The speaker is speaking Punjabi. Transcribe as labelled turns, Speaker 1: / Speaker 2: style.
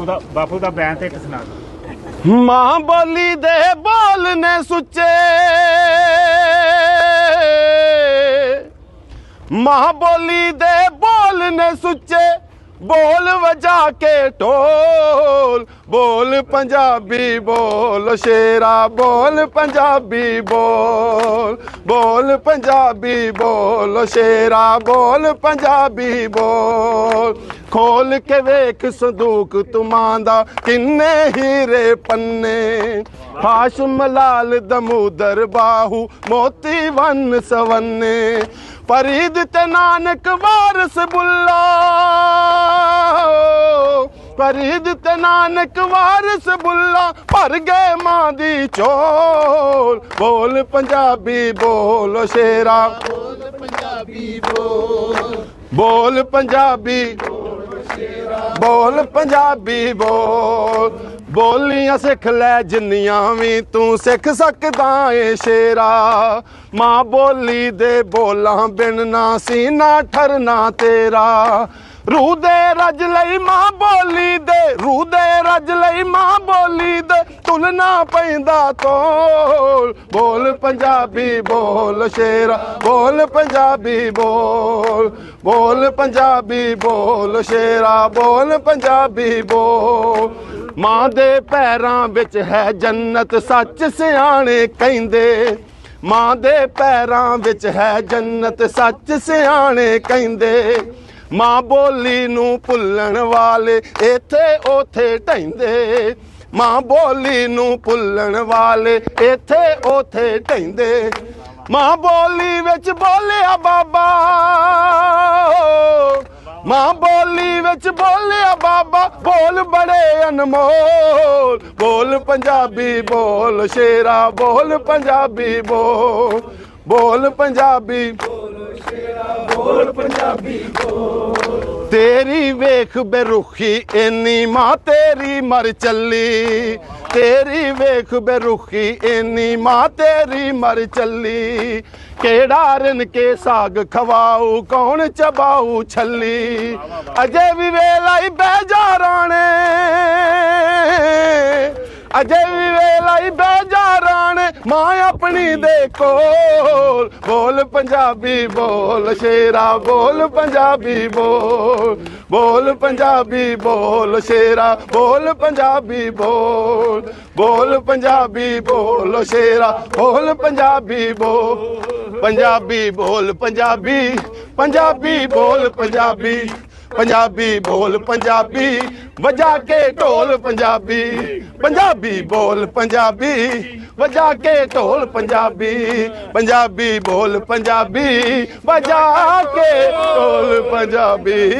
Speaker 1: ਬਾਪੂ ਦਾ ਬਾਪੂ ਦਾ ਬਿਆਨ ਤੇ ਇੱਕ ਸੁਣਾ ਦਿਓ।
Speaker 2: ਮਾਂ ਬੋਲੀ ਦੇ ਬੋਲ ਨੇ ਸੁੱਚੇ। ਮਾਂ ਬੋਲੀ ਦੇ ਬੋਲ ਨੇ ਸੁੱਚੇ। ਬੋਲ ਵਜਾ ਕੇ ਢੋਲ। ਬੋਲ ਪੰਜਾਬੀ ਬੋਲ, ਸ਼ੇਰਾ ਬੋਲ, ਪੰਜਾਬੀ ਬੋਲ। ਬੋਲ ਪੰਜਾਬੀ ਬੋਲ, ਸ਼ੇਰਾ ਬੋਲ, ਪੰਜਾਬੀ ਬੋਲ। ਖੋਲ ਕੇ ਵੇਖ ਸੰਦੂਕ ਤੁਮਾਂ ਦਾ ਕਿੰਨੇ ਹੀਰੇ ਪੰਨੇ। ਹਾਸ਼ਮ ਲਾਲ ਦਮੂਦਰ ਬਾਹੂ ਮੋਤੀ ਵੰਨ ਸਵੰਨੇ। ਫਰੀਦ ਤੇ ਨਾਨਕ ਵਾਰਸ ਬੁੱਲਾ। ਫਰੀਦ ਤੇ ਨਾਨਕ ਵਾਰਸ ਬੁੱਲਾ ਭਰ ਗਏ ਮਾਂ ਦੀ ਚੋਲ। ਬੋਲ ਪੰਜਾਬੀ ਬੋਲ ਸ਼ੇਰਾ। ਬੋਲ ਪੰਜਾਬੀ ਬੋਲ। ਬੋਲ ਪੰਜਾਬੀ। ਬੋਲ, ਪੰਜਾਬੀ ਬੋਲ। ਬੋਲੀਆਂ ਸਿੱਖ ਲੈ, ਜਿੰਨੀਆਂ ਵੀ ਤੂੰ ਸਿੱਖ ਸਕਦਾ ਏ ਸ਼ੇਰਾ। ਮਾਂ ਬੋਲੀ ਦੇ ਬੋਲਾਂ ਬਿਨ ਨਾ ਸੀਨਾ ਠਰਨਾ ਤੇਰਾ। ਰੂਹ ਦੇ ਰਜ ਲਈ ਮਾਂ ਬੋਲੀ ਦੇ, ਰੂਹ ਦੇ ਰਜ ਲਈ ਮਾਂ ਬੋਲੀ ਦੇ। ਤੁਲਨਾ ਪੈਂਦਾ ਤੋ। ਬੋਲ ਪੰਜਾਬੀ, ਬੋਲ ਸ਼ੇਰਾ, ਬੋਲ ਪੰਜਾਬੀ, ਬੋਲ ਬੋਲ ਪੰਜਾਬੀ, ਬੋਲ ਸ਼ੇਰਾ, ਬੋਲ ਪੰਜਾਬੀ, ਬੋਲ। ਮਾਂ ਦੇ ਪੈਰਾਂ ਵਿੱਚ ਹੈ ਜੰਨਤ, ਸੱਚ ਸਿਆਣੇ ਕਹਿੰਦੇ। ਮਾਂ ਦੇ ਪੈਰਾਂ ਵਿੱਚ ਹੈ ਜੰਨਤ, ਸੱਚ ਸਿਆਣੇ ਕਹਿੰਦੇ। ਮਾਂ ਬੋਲੀ ਨੂੰ ਭੁੱਲਣ ਵਾਲੇ ਇੱਥੇ ਉਥੇ ਢੈਂਦੇ ਮਾਂ ਬੋਲੀ ਨੂੰ ਭੁੱਲਣ ਵਾਲੇ ਇੱਥੇ ਉਥੇ ਢੈਂਦੇ ਮਾਂ ਬੋਲੀ ਵਿੱਚ ਬੋਲਿਆ ਬਾਬਾ। ਮਾਂ ਬੋਲੀ ਵਿੱਚ ਬੋਲਿਆ ਬਾਬਾ, ਬੋਲ ਬੜੇ ਅਨਮੋਲ। ਬੋਲ ਪੰਜਾਬੀ, ਬੋਲ ਸ਼ੇਰਾ, ਬੋਲ ਪੰਜਾਬੀ, ਬੋਲ। ਬੋਲ ਪੰਜਾਬੀ, ਬੋਲ ਸ਼ੇਰਾ, ਬੋਲ ਪੰਜਾਬੀ, ਬੋਲ। ਤੇਰੀ ਵੇਖ ਬੇਰੁਖੀ ਇੰਨੀ ਮਾਂ ਤੇਰੀ ਮਰ ਚੱਲੀ। ਤੇਰੀ ਵੇਖ ਬੇਰੁਖੀ ਇੰਨੀ ਮਾਂ ਤੇਰੀ ਮਰ ਚੱਲੀ। ਕਿਹੜਾ ਰਨ ਕੇ ਸਾਗ ਖਵਾਉ ਕੌਣ ਚਬਾਉ ਛੱਲੀ? ਅਜੇ ਵੀ ਵੇਲਾਈ ਬਹਿ ਜਾ ਰਾਣੇ। ਅਜੇ ਵੀ ਵੇਲਾਈ ਬਹਿ ਜਾ ਮਾਂ ਆਪਣੀ ਦੇ ਕੋਲ, ਬੋਲ ਪੰਜਾਬੀ, ਬੋਲ ਸ਼ੇਰਾ, ਬੋਲ ਪੰਜਾਬੀ, ਬੋਲ ਬੋਲ ਪੰਜਾਬੀ, ਬੋਲ ਸ਼ੇਰਾ, ਬੋਲ ਪੰਜਾਬੀ, ਬੋਲ ਬੋਲ ਪੰਜਾਬੀ, ਬੋਲ ਸ਼ੇਰਾ, ਬੋਲ ਪੰਜਾਬੀ ਬੋਲ ਪੰਜਾਬੀ ਬੋਲ ਪੰਜਾਬੀ ਪੰਜਾਬੀ, ਬੋਲ ਪੰਜਾਬੀ। ਪੰਜਾਬੀ ਬੋਲ ਪੰਜਾਬੀ, ਵਜਾ ਕੇ ਢੋਲ ਪੰਜਾਬੀ। ਪੰਜਾਬੀ ਬੋਲ ਪੰਜਾਬੀ, ਵਜਾ ਕੇ ਢੋਲ ਪੰਜਾਬੀ। ਪੰਜਾਬੀ ਬੋਲ ਪੰਜਾਬੀ, ਵਜਾ ਕੇ ਢੋਲ ਪੰਜਾਬੀ।